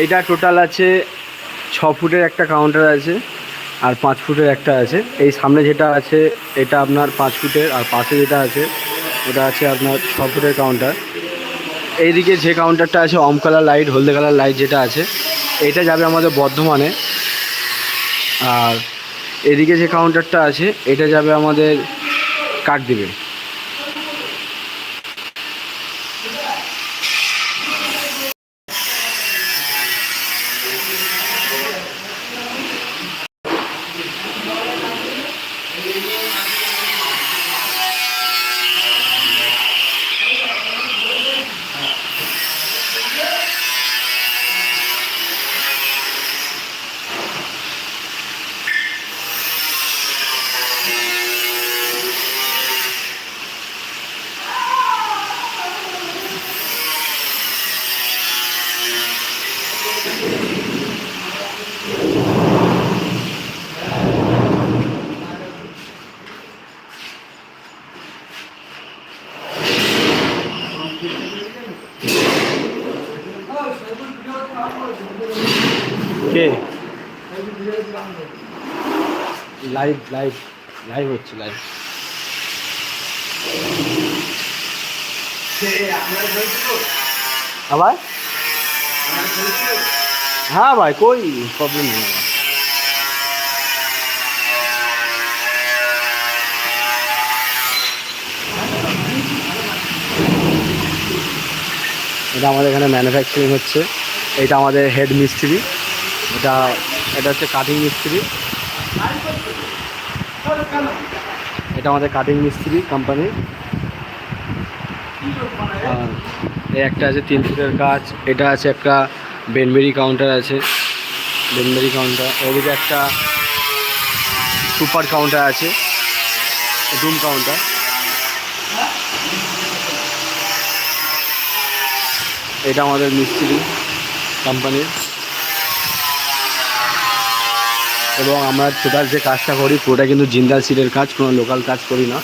এইটা টোটাল আছে ছ ফুটের একটা কাউন্টার আছে আর পাঁচ ফুটের একটা আছে। এই সামনে যেটা আছে, এটা আপনার পাঁচ ফুটের আর পাশে যেটা আছে, ওটা আছে আপনার ছ ফুটের কাউন্টার এইদিকে যে কাউন্টারটা আছে, অম কালার লাইট হলদে কালার লাইট যেটা আছে এটা যাবে আমাদের বর্ধমানে। আর এদিকে যে কাউন্টারটা আছে এটা যাবে আমাদের কাকদ্বীপে কে লাইভ লাইভ লাইভ হচ্ছে লাইভ আবার হ্যাঁ ভাই, কই? প্রবলেম নেই আমার। এটা আমাদের এখানে ম্যানুফ্যাকচারিং হচ্ছে। এটা আমাদের হেড মিস্ত্রি এটা এটা হচ্ছে কাটিং মিস্ত্রি এটা আমাদের কাটিং মিস্ত্রি কোম্পানি একটা আছে তিন ফুটের কাজ এটা আছে একটা বেনবেরি কাউন্টার আছে, বেনবেরি কাউন্টার ওদিকে একটা সুপার কাউন্টার আছে রুম কাউন্টার এটা আমাদের মিস্ত্রি কোম্পানির এবং আমরা টোটাল যে কাজটা করি, পুরোটা কিন্তু জিন্দাল সিটের কাজ, কোনো লোকাল কাজ করি না।